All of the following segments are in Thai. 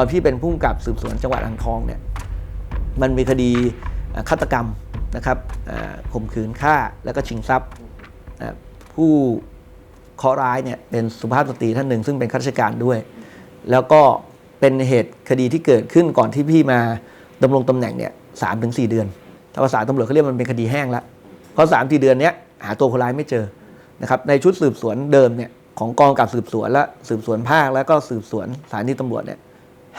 ตอนพี่เป็นผู้กำกับสืบสวนจังหวัดอ่างทองเนี่ยมันมีคดีฆาตกรรมนะครับข่มขืนฆ่าแล้วก็ชิงทรัพย์ผู้เคราะห์ร้ายเนี่ยเป็นสุภาพสตรีท่านหนึ่ง ซึ่งเป็นข้าราชการด้วย แล้วก็เป็นเหตุคดีที่เกิดขึ้นก่อนที่พี่มาดำรงตำแหน่งเนี่ยสามถึงสี่เดือนถ้าภาษาตำรวจเขาเรียกมันเป็นคดีแห้งแล้วเพราะสามสี่เดือนเนี้ยหาตัวคนร้ายไม่เจอนะครับในชุดสืบสวนเดิมเนี่ยของกองกับสืบสวนและสืบสวนภาคแล้วก็สืบสวนสถานีตำรวจเนี่ย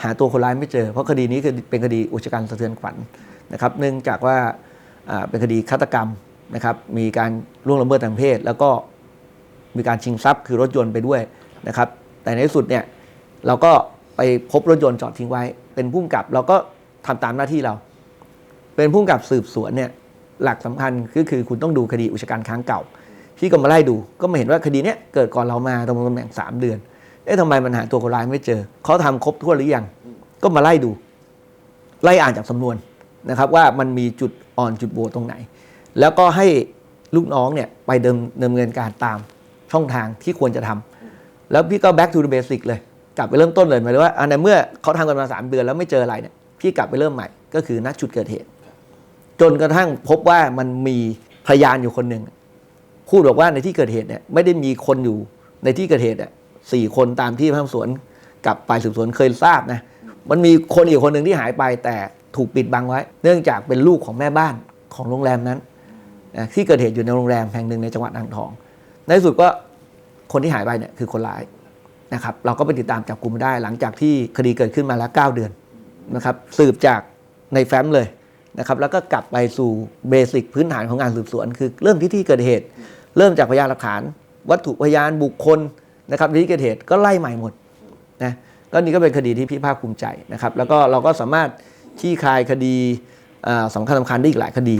หาตัวคนร้ายไม่เจอ เพราะคดีนี้คือเป็นคดีอุชกันสะเทือนขวัญนะครับเนื่องจากว่าเป็นคดีฆาตกรรมนะครับมีการล่วงละเมิดทางเพศ แล้วก็มีการชิงทรัพย์คือรถยนต์ไปด้วยนะครับแต่ในที่สุดเนี่ยเราก็ไปพบรถยนต์จอดทิ้งไว้ เป็นผู้กำกับเราก็ทำตามหน้าที่เรา เป็นผู้กำกับสืบสวนเนี่ยหลักสำคัญก็คือคุณต้องดูคดีอุชกันค้างเก่าพี่ก็มาไล่ดูก็มาเห็นว่าคดีเนี้ยเกิดก่อนเรามาตรงตำแหน่งสามเดือน เอ๊ะทำไมมันหาตัวคนร้ายไม่เจอ เขาทำครบทั่วหรือยัง ก็มาไล่ดู ไล่อ่านจากสำนวนนะครับ ว่ามันมีจุดอ่อนจุดโวตรงไหน แล้วก็ให้ลูกน้องเนี่ยไปเดิมดำเนินการตามช่องทางที่ควรจะทำ แล้วพี่ก็ back to the basic เลย กลับไปเริ่มต้นเลยหมายถึงว่าอันในเมื่อเขาทำกันมาสามเดือนแล้วไม่เจออะไรเนี่ยพี่กลับไปเริ่มใหม่ก็คือนักจุดเกิดเหตุ จนกระทั่งพบว่ามันมีพยานอยู่คนหนึ่งพูดบอกว่าในที่เกิดเหตุเนี่ยไม่ได้มีคนอยู่ในที่เกิดเหตุอะ สี่คนตามที่พนักสวนกับฝ่ายสืบสวนเคยทราบนะมันมีคนอีกคนหนึ่งที่หายไปแต่ถูกปิดบังไว้ เนื่องจากเป็นลูกของแม่บ้านของโรงแรมนั้นที่เกิดเหตุอยู่ในโรงแรมแห่งหนึ่งในจังหวัดอ่างทอง ในสุดก็คนที่หายไปเนี่ยคือคนร้ายนะครับ เราก็ไปติดตามจับกลุ่มได้ หลังจากที่คดีเกิดขึ้นมาแล้ว 9 เดือนนะครับ สืบจากในแฟ้มเลยนะครับ แล้วก็กลับไปสู่เบสิกพื้นฐานของงานสืบสวน คือเริ่มที่ที่เกิดเหตุ เริ่มจากพยานหลักฐาน วัตถุพยานบุคคล นะครับที่เกิดเหตุก็ไล่ใหม่หมดนะก็นี่ก็เป็นคดีที่พี่ภาคภูมิใจนะครับ แล้วก็เราก็สามารถขี้คายคดีอ่าสำคัญสำคัญได้อีกหลายคดี